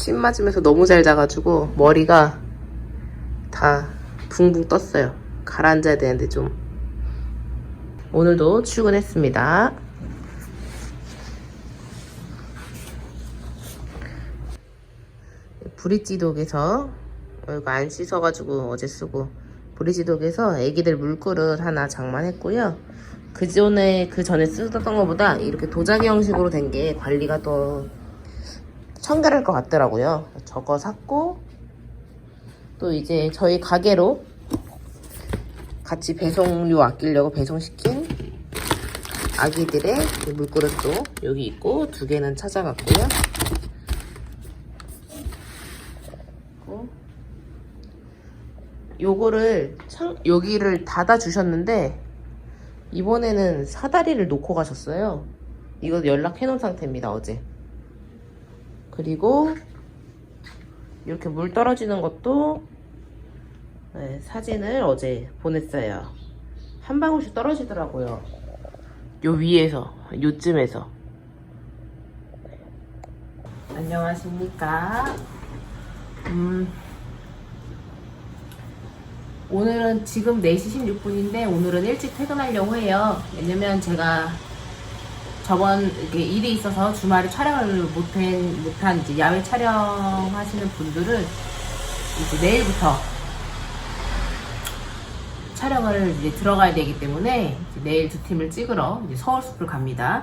침 맞으면서 너무 잘 자가지고 머리가 다 붕붕 떴어요. 가라앉아야 되는데 좀. 오늘도 출근했습니다. 브릿지독에서 이거 안 씻어가지고 어제 쓰고 브릿지독에서 애기들 물그릇 하나 장만했고요. 그 전에 그 전에 쓰던 것보다 이렇게 도자기 형식으로 된 게 관리가 더 청결할 것 같더라고요. 저거 샀고 또 이제 저희 가게로 같이 배송료 아끼려고 배송시킨 아기들의 그 물그릇도 여기 있고 두 개는 찾아갔고요. 요거를 창, 여기를 닫아 주셨는데 이번에는 사다리를 놓고 가셨어요. 이거 연락해 놓은 상태입니다, 어제. 그리고 이렇게 물 떨어지는 것도 네, 사진을 어제 보냈어요. 한 방울씩 떨어지더라고요. 요 위에서, 요쯤에서. 안녕하십니까. 음, 오늘은 지금 4시 16분인데 오늘은 일찍 퇴근하려고 해요. 왜냐면 제가 저번 일이 있어서 주말에 촬영을 못한, 못한 이제 야외 촬영하시는 분들은 이제 내일부터 촬영을 이제 들어가야 되기 때문에 내일 두 팀을 찍으러 이제 서울숲을 갑니다.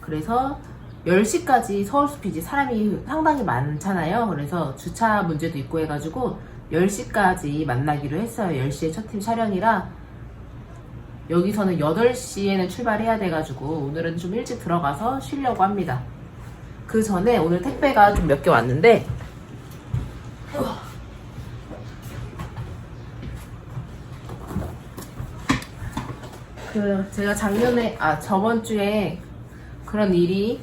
그래서 10시까지 서울숲이 이제 사람이 상당히 많잖아요. 그래서 주차 문제도 있고 해가지고 10시까지 만나기로 했어요. 10시에 첫 팀 촬영이라 여기서는 8시에는 출발해야 돼가지고 오늘은 좀 일찍 들어가서 쉬려고 합니다. 그 전에 오늘 택배가 좀 몇 개 왔는데 그 제가 작년에 아 저번 주에 그런 일이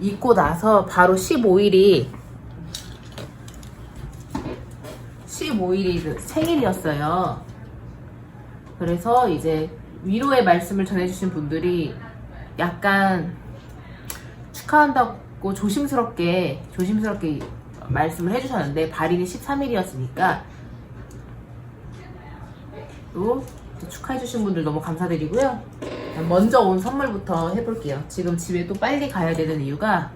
있고 나서 바로 15일이 15일이 생일이었어요. 그래서 이제 위로의 말씀을 전해주신 분들이 약간 축하한다고 조심스럽게 조심스럽게 말씀을 해주셨는데 발인이 13일이었으니까 또 축하해주신 분들 너무 감사드리고요. 먼저 온 선물부터 해볼게요. 지금 집에 또 빨리 가야 되는 이유가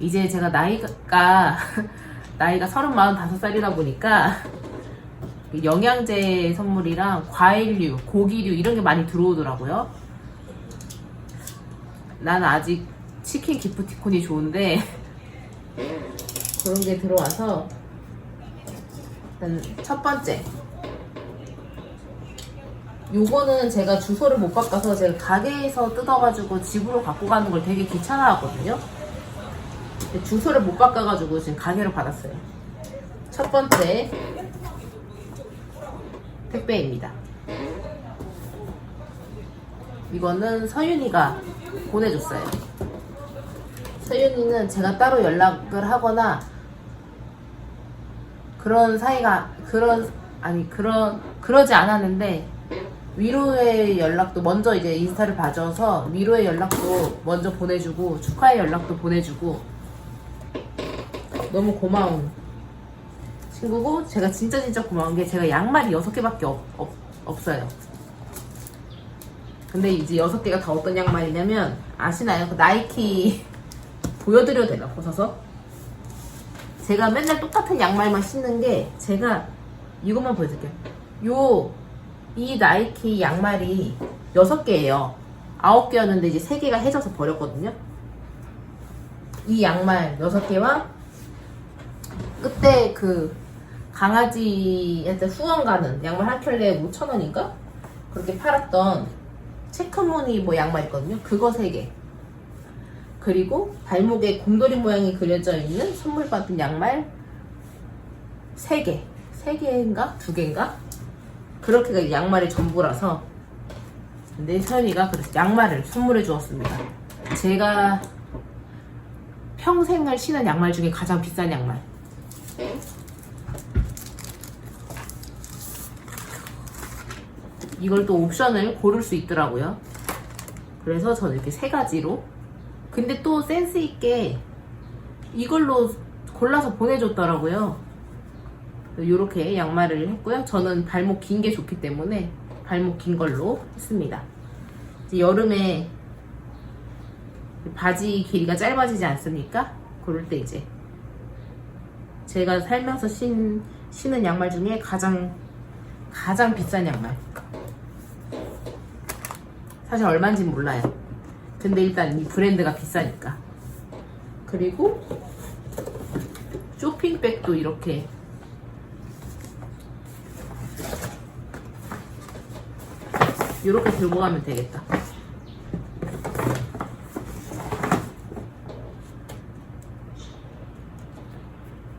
이제 제가 나이가 나이가 35살이다 보니까 영양제 선물이랑 과일류, 고기류 이런 게 많이 들어오더라고요. 난 아직 치킨 기프티콘이 좋은데 그런 게 들어와서 일단 첫 번째 요거는 제가 주소를 못 바꿔서 제가 가게에서 뜯어가지고 집으로 갖고 가는 걸 되게 귀찮아 하거든요. 근데 주소를 못 바꿔가지고 지금 가게로 받았어요. 첫 번째 택배입니다. 이거는 서윤이가 보내줬어요. 서윤이는 제가 따로 연락을 하거나 그런 사이가 그런 아니 그런 그러지 않았는데 위로의 연락도 먼저 이제 인스타를 봐줘서 위로의 연락도 먼저 보내주고 축하의 연락도 보내주고 너무 고마운 친구고 제가 진짜 진짜 고마운 게 제가 양말이 6개밖에 없, 없, 없어요 근데 이제 6개가 다 어떤 양말이냐면 아시나요? 그 나이키 보여드려도 되나 벗어서? 제가 맨날 똑같은 양말만 신는 게 제가 이것만 보여드릴게요 요 이 나이키 양말이 6개예요 9개였는데 이제 3개가 해져서 버렸거든요 이 양말 6개와 그때 그 강아지한테 후원 가는 양말 한 켤레 5천원인가? 그렇게 팔았던 체크무늬 뭐 양말 있거든요. 그거 3개. 그리고 발목에 곰돌이 모양이 그려져 있는 선물 받은 양말 3개. 3개인가? 2개인가? 그렇게가 양말의 전부라서 근데 서연이가 그래서 양말을 선물해 주었습니다. 제가 평생을 신은 양말 중에 가장 비싼 양말. 이걸 또 옵션을 고를 수 있더라고요. 그래서 저는 이렇게 세 가지로. 근데 또 센스 있게 이걸로 골라서 보내줬더라고요. 이렇게 양말을 했고요. 저는 발목 긴 게 좋기 때문에 발목 긴 걸로 했습니다. 여름에 바지 길이가 짧아지지 않습니까? 그럴 때 이제 제가 살면서 신, 신은 양말 중에 가장 가장 비싼 양말. 사실 얼마인지는 몰라요. 근데 일단 이 브랜드가 비싸니까. 그리고 쇼핑백도 이렇게 이렇게 들고 가면 되겠다.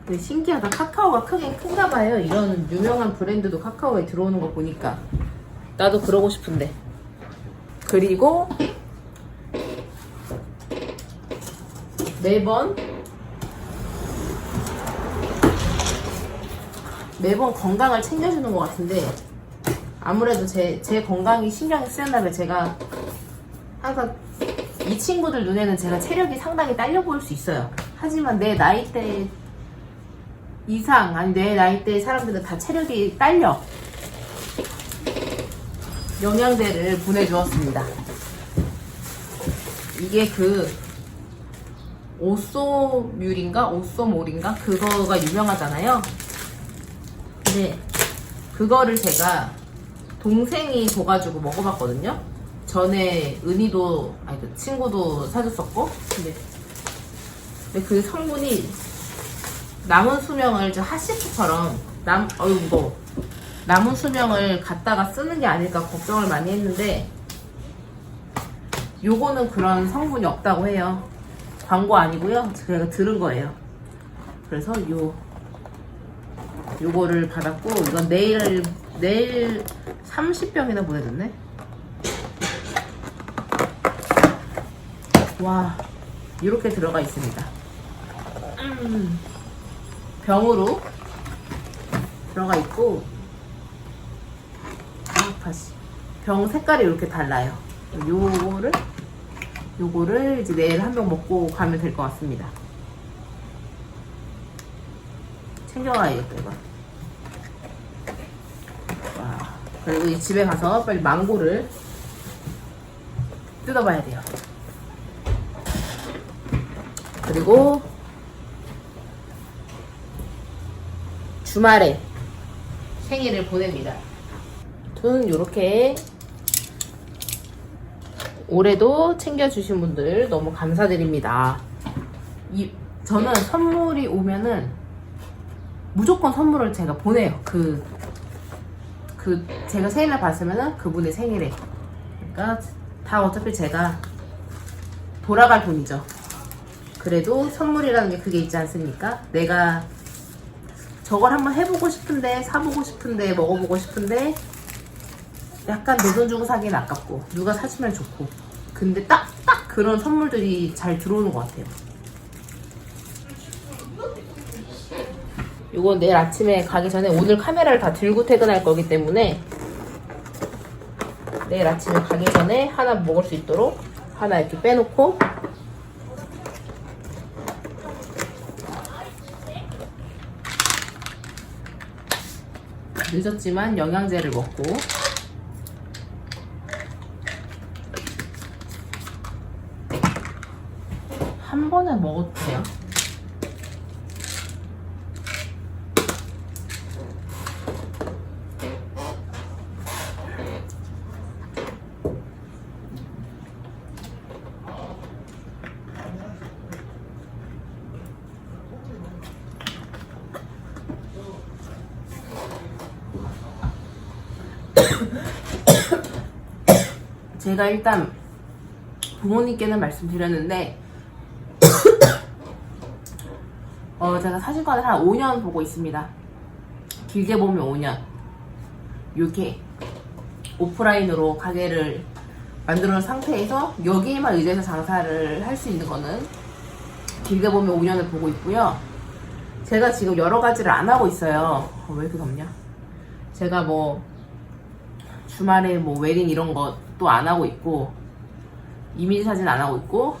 근데 신기하다. 카카오가 크긴 큰가 봐요. 이런 유명한 브랜드도 카카오에 들어오는 거 보니까. 나도 그러고 싶은데. 그리고 매번 매번 건강을 챙겨주는 것 같은데 아무래도 제, 제 건강이 신경이 쓰였나 봐요. 제가 항상 이 친구들 눈에는 제가 체력이 상당히 딸려 보일 수 있어요. 하지만 내 나이대 이상, 아니 내 나이대 사람들은 다 체력이 딸려. 영양제를 보내주었습니다. 이게 그 오소뮬인가 오소몰인가 그거가 유명하잖아요. 근데 그거를 제가 동생이 줘가지고 먹어봤거든요. 전에 은희도 아니 그 친구도 사줬었고 근데, 근데 그 성분이 남은 수명을 저 핫시프처럼 남 어유 뭐 남은 수명을 갖다가 쓰는 게 아닐까 걱정을 많이 했는데 요거는 그런 성분이 없다고 해요. 광고 아니고요. 제가 들은 거예요. 그래서 요 요거를 받았고 이건 내일 내일 30병이나 보내줬네. 와 이렇게 들어가 있습니다. 음, 병으로 들어가 있고 아 다시 병 색깔이 이렇게 달라요. 요거를 요거를 이제 내일 한 병 먹고 가면 될 것 같습니다. 챙겨가야겠다 이거. 와 그리고 이 집에 가서 빨리 망고를 뜯어봐야 돼요. 그리고 주말에 생일을 보냅니다. 저는 이렇게 올해도 챙겨주신 분들 너무 감사드립니다. 이, 저는 선물이 오면은 무조건 선물을 제가 보내요. 그, 그, 제가 생일날 봤으면은 그분의 생일에. 그러니까 다 어차피 제가 돌아갈 돈이죠. 그래도 선물이라는 게 그게 있지 않습니까? 내가 저걸 한번 해보고 싶은데, 사보고 싶은데, 먹어보고 싶은데, 약간 내 돈 주고 사기엔 아깝고 누가 사주면 좋고. 근데 딱 딱 그런 선물들이 잘 들어오는 것 같아요. 이건 내일 아침에 가기 전에 오늘 카메라를 다 들고 퇴근할 거기 때문에 내일 아침에 가기 전에 하나 먹을 수 있도록 하나 이렇게 빼놓고 늦었지만 영양제를 먹고 한 번에 먹어도 돼요? 제가 일단 부모님께는 말씀드렸는데 어, 제가 사진관을 한 5년 보고 있습니다. 길게 보면 5년. 이렇게 오프라인으로 가게를 만들어 놓은 상태에서 여기에만 의지해서 장사를 할 수 있는 거는 길게 보면 5년을 보고 있고요. 제가 지금 여러 가지를 안 하고 있어요. 어, 왜 이렇게 덥냐? 제가 뭐 주말에 뭐 웨딩 이런 것 도안 하고 있고 이미지 사진 안 하고 있고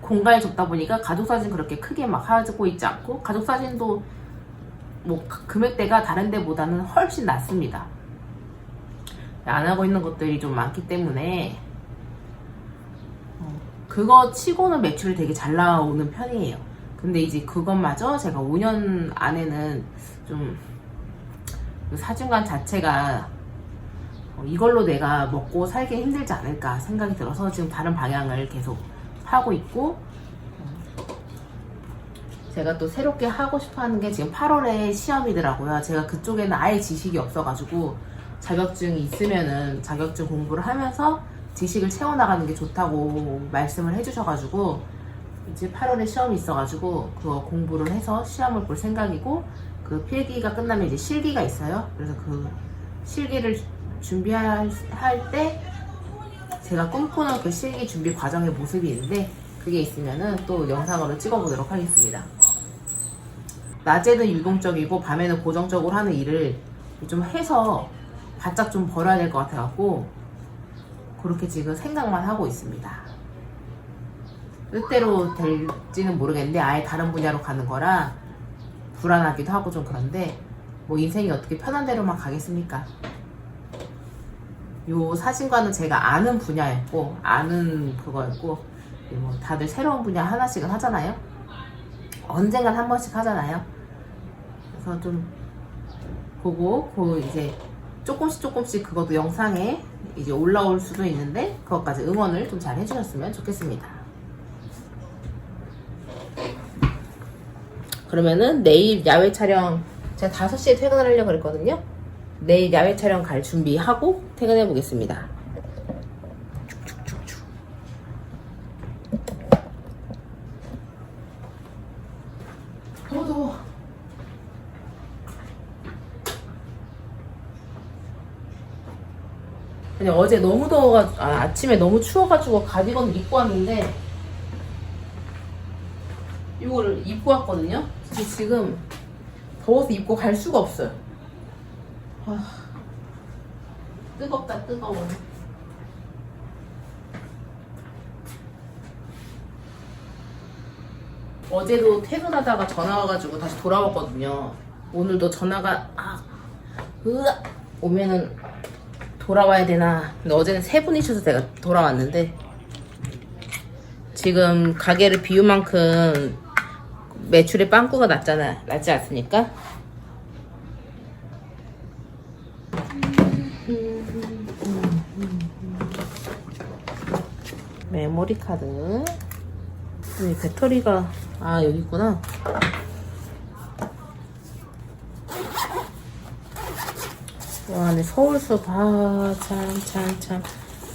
공간이 좁다 보니까 가족 사진 그렇게 크게 막 하고 있지 않고 가족 사진도 뭐 금액대가 다른 데보다는 훨씬 낮습니다. 안 하고 있는 것들이 좀 많기 때문에 어, 그거 치고는 매출이 되게 잘 나오는 편이에요. 근데 이제 그것마저 제가 5년 안에는 좀그 사진관 자체가 어, 이걸로 내가 먹고 살기 힘들지 않을까 생각이 들어서 지금 다른 방향을 계속 하고 있고 어, 제가 또 새롭게 하고 싶어 하는 게 지금 8월에 시험이더라고요. 제가 그쪽에는 아예 지식이 없어가지고 자격증이 있으면은 자격증 공부를 하면서 지식을 채워나가는 게 좋다고 말씀을 해주셔가지고 이제 8월에 시험이 있어가지고 그거 공부를 해서 시험을 볼 생각이고 그 필기가 끝나면 이제 실기가 있어요. 그래서 그 실기를 준비할 할때 제가 꿈꾸는 그 실기 준비 과정의 모습이 있는데 그게 있으면은 또 영상으로 찍어보도록 하겠습니다. 낮에는 유동적이고 밤에는 고정적으로 하는 일을 좀 해서 바짝 좀 벌어야 될 것 같아갖고 그렇게 지금 생각만 하고 있습니다. 뜻대로 될지는 모르겠는데 아예 다른 분야로 가는 거라 불안하기도 하고 좀 그런데 뭐 인생이 어떻게 편한 대로만 가겠습니까? 요 사진관은 제가 아는 분야였고 아는 그거였고 뭐 다들 새로운 분야 하나씩은 하잖아요. 언젠간 한 번씩 하잖아요. 그래서 좀 보고 그 이제 조금씩 조금씩 그것도 영상에 이제 올라올 수도 있는데 그것까지 응원을 좀 잘 해주셨으면 좋겠습니다. 그러면은 내일 야외 촬영 제가 5시에 퇴근을 하려고 그랬거든요. 내일 야외 촬영 갈 준비하고 퇴근해 보겠습니다. 아니 어제 너무 더워가지고 아, 아침에 너무 추워가지고 가디건을 입고 왔는데 이거를 입고 왔거든요. 근데 지금 더워서 입고 갈 수가 없어요. 아, 뜨겁다 뜨거워. 어제도 퇴근하다가 전화 와가지고 다시 돌아왔거든요. 오늘도 전화가 아, 으아 오면은 돌아와야 되나. 근데 어제는 세 분이셔서 제가 돌아왔는데 지금 가게를 비운 만큼 매출의 빵꾸가 났잖아. 났지 않습니까? 메모리 카드. 이 배터리가 아 여기 있구나. 와, 근데 서울숲 아참 참 참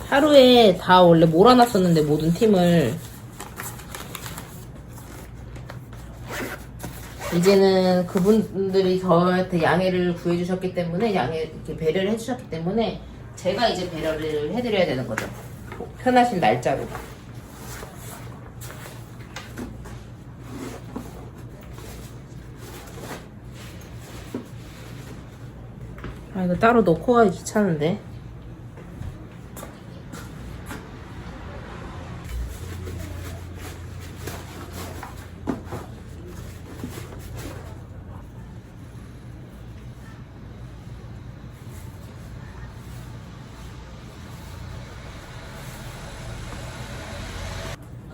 하루에 다 원래 몰아놨었는데 모든 팀을 이제는 그분들이 저한테 양해를 구해주셨기 때문에 양해 이렇게 배려를 해주셨기 때문에 제가 이제 배려를 해드려야 되는 거죠. 편하신 날짜로. 아 이거 따로 넣고 가기 귀찮은데.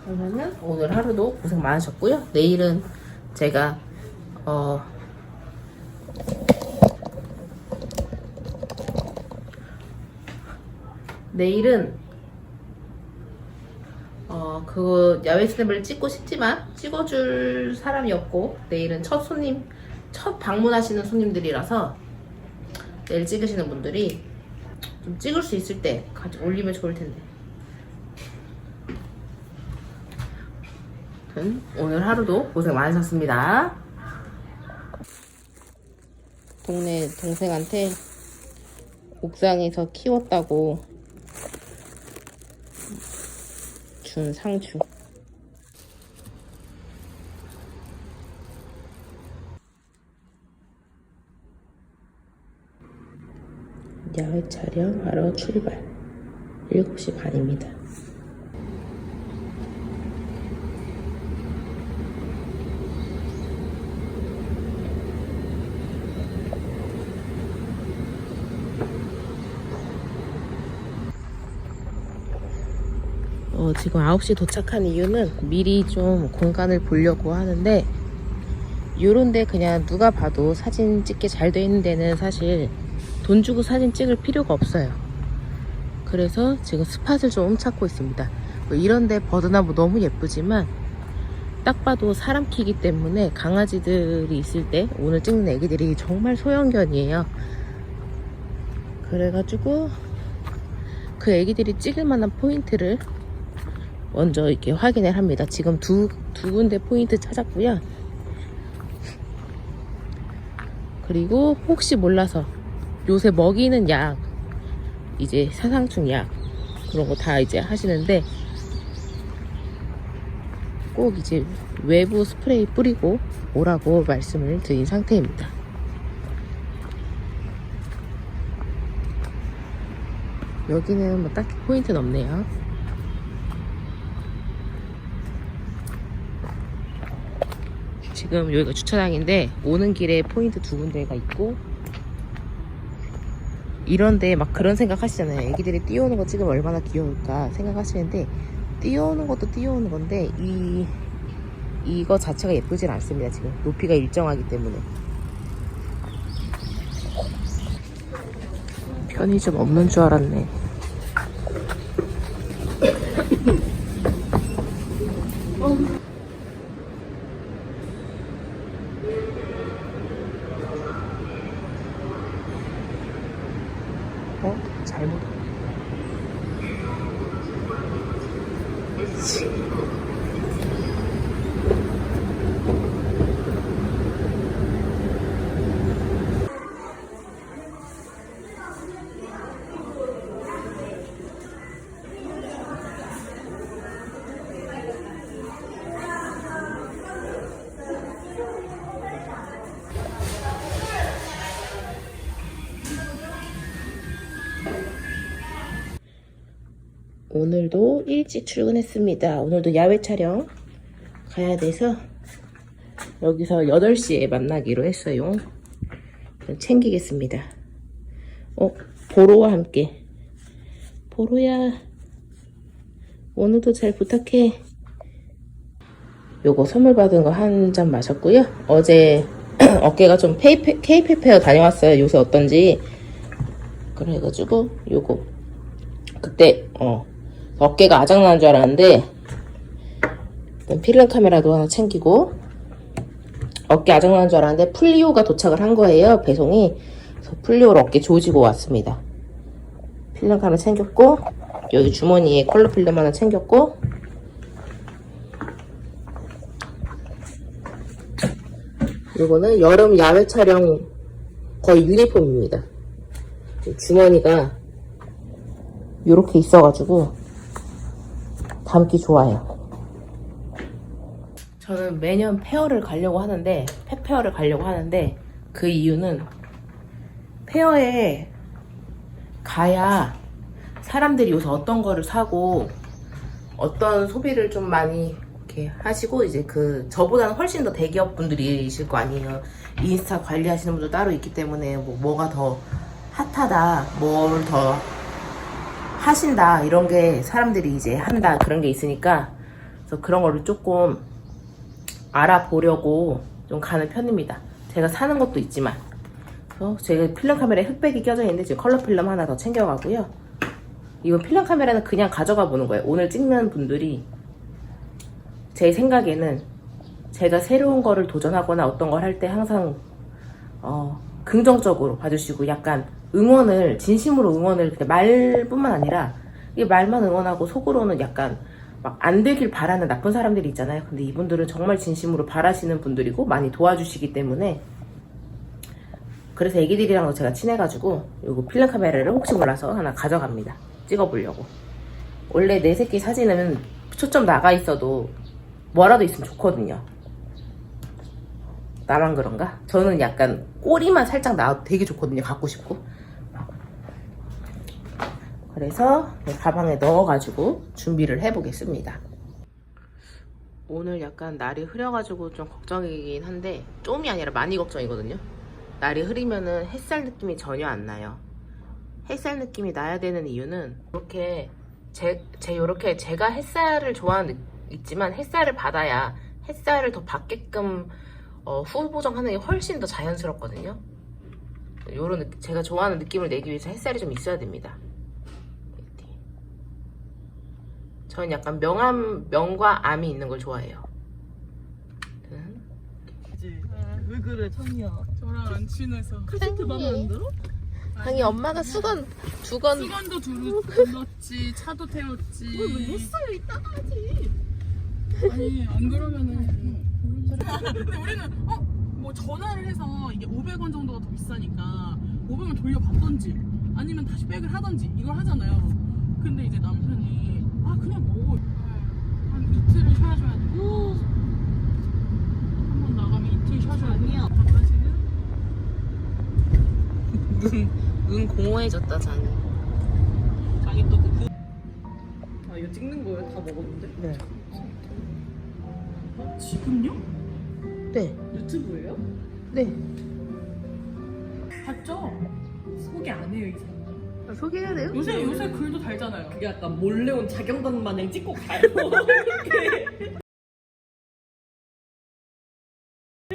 그러면은 오늘 하루도 고생 많으셨고요. 내일은 제가 어 내일은 어 그거 야외 스냅을 찍고 싶지만 찍어줄 사람이 없고 내일은 첫 손님 첫 방문하시는 손님들이라서 내일 찍으시는 분들이 좀 찍을 수 있을 때 같이 올리면 좋을 텐데. 오늘 하루도 고생 많으셨습니다. 동네 동생한테 옥상에서 키웠다고 준 상추. 야외 촬영하러 출발. 7시 반입니다. 어, 지금 9시 도착한 이유는 미리 좀 공간을 보려고 하는데 요런데 그냥 누가 봐도 사진 찍기 잘 돼 있는 데는 사실 돈 주고 사진 찍을 필요가 없어요. 그래서 지금 스팟을 좀 찾고 있습니다. 뭐 이런데 버드나무 너무 예쁘지만 딱 봐도 사람 키기 때문에 강아지들이 있을 때 오늘 찍는 애기들이 정말 소형견이에요. 그래가지고 그 애기들이 찍을 만한 포인트를 먼저 이렇게 확인을 합니다. 지금 두, 두 군데 포인트 찾았고요. 그리고 혹시 몰라서 요새 먹이는 약, 이제 사상충 약, 그런 거 다 이제 하시는데 꼭 이제 외부 스프레이 뿌리고 오라고 말씀을 드린 상태입니다. 여기는 뭐 딱히 포인트는 없네요. 지금 여기가 주차장인데 오는 길에 포인트 두 군데가 있고 이런데 막 그런 생각 하시잖아요. 애기들이 뛰어오는 거 찍으면 얼마나 귀여울까 생각하시는데 뛰어오는 것도 뛰어오는 건데 이 이거 자체가 예쁘진 않습니다. 지금 높이가 일정하기 때문에 편의점 없는 줄 알았네. 어? 잘 오늘도 일찍 출근했습니다. 오늘도 야외 촬영 가야 돼서 여기서 8시에 만나기로 했어요. 챙기겠습니다. 어, 보로와 함께. 보로야, 오늘도 잘 부탁해. 요거 선물 받은 거 한 잔 마셨고요. 어제 어깨가 좀 케이페페어 다녀왔어요. 요새 어떤지. 그래가지고 요거 그때 어 어깨가 아작나는 줄 알았는데 일단 필름 카메라도 하나 챙기고 어깨 아작나는 줄 알았는데 풀리오가 도착을 한 거예요 배송이. 그래서 풀리오를 어깨 조지고 왔습니다. 필름 카메라 챙겼고 여기 주머니에 컬러 필름 하나 챙겼고. 이거는 여름 야외 촬영 거의 유니폼입니다. 주머니가 이렇게 있어가지고 담기 좋아요. 저는 매년 페어를 가려고 하는데 펫페어를 가려고 하는데 그 이유는 페어에 가야 사람들이 요새 어떤 거를 사고 어떤 소비를 좀 많이 이렇게 하시고 이제 그 저보다는 훨씬 더 대기업 분들이실 거 아니에요. 인스타 관리하시는 분도 따로 있기 때문에 뭐 뭐가 더 핫하다, 뭘 더 하신다 이런 게 사람들이 이제 한다 그런 게 있으니까 그래서 그런 거를 조금 알아보려고 좀 가는 편입니다. 제가 사는 것도 있지만 그래서 제가 필름 카메라에 흑백이 껴져 있는데 지금 컬러 필름 하나 더 챙겨가고요. 이건 필름 카메라는 그냥 가져가 보는 거예요. 오늘 찍는 분들이 제 생각에는 제가 새로운 거를 도전하거나 어떤 걸 할 때 항상 어, 긍정적으로 봐주시고 약간 응원을 진심으로 응원을 그냥 말뿐만 아니라 이게 말만 응원하고 속으로는 약간 막 안 되길 바라는 나쁜 사람들이 있잖아요. 근데 이분들은 정말 진심으로 바라시는 분들이고 많이 도와주시기 때문에 그래서 애기들이랑 제가 친해가지고 요거 필름 카메라를 혹시 몰라서 하나 가져갑니다. 찍어보려고. 원래 내 새끼 사진은 초점 나가 있어도 뭐라도 있으면 좋거든요. 나만 그런가? 저는 약간 꼬리만 살짝 나와도 되게 좋거든요. 갖고 싶고. 그래서 가방에 넣어가지고 준비를 해보겠습니다. 오늘 약간 날이 흐려가지고 좀 걱정이긴 한데 좀이 아니라 많이 걱정이거든요. 날이 흐리면은 햇살 느낌이 전혀 안 나요. 햇살 느낌이 나야 되는 이유는 이렇게 제, 제 요렇게 제가 햇살을 좋아하는 느- 있지만 햇살을 받아야 햇살을 더 받게끔 어, 후보정하는 게 훨씬 더 자연스럽거든요. 요런 느- 제가 좋아하는 느낌을 내기 위해서 햇살이 좀 있어야 됩니다. 이렇게. 저는 약간 명암, 명과 암이 있는 걸 좋아해요. 왜 그래 찬이야 저랑 안 친해서. 카세트 맘에 안 들어? 아니 엄마가 수건 두 건. 수건도 두루 불렀지 차도 태웠지. 왜 했어요? 이따가 하지. 아니 안 그러면은. 근데 우리는 어? 뭐 전화를 해서 이게 500원 정도가 더 비싸니까 500원 돌려받던지 아니면 다시 백을 하던지 이걸 하잖아요. 근데 이제 남편이 아 그냥 뭐 한 이틀을 쉬어줘야 돼 한 번 나가면 이틀 쉬어줘야 돼 아니야. 바깥에는 눈, 눈 공허해졌다 자니. 자기 또 그 아 이거 찍는 거예요? 다 먹었는데? 네. 어? 지금요? 네. 유튜브예요? 네. 봤죠? 소개 안 해요 이 사람 소개해야 돼요? 요새 요새 글도 달잖아요. 그게 약간 몰래 온 자경단 마냥 찍고 가요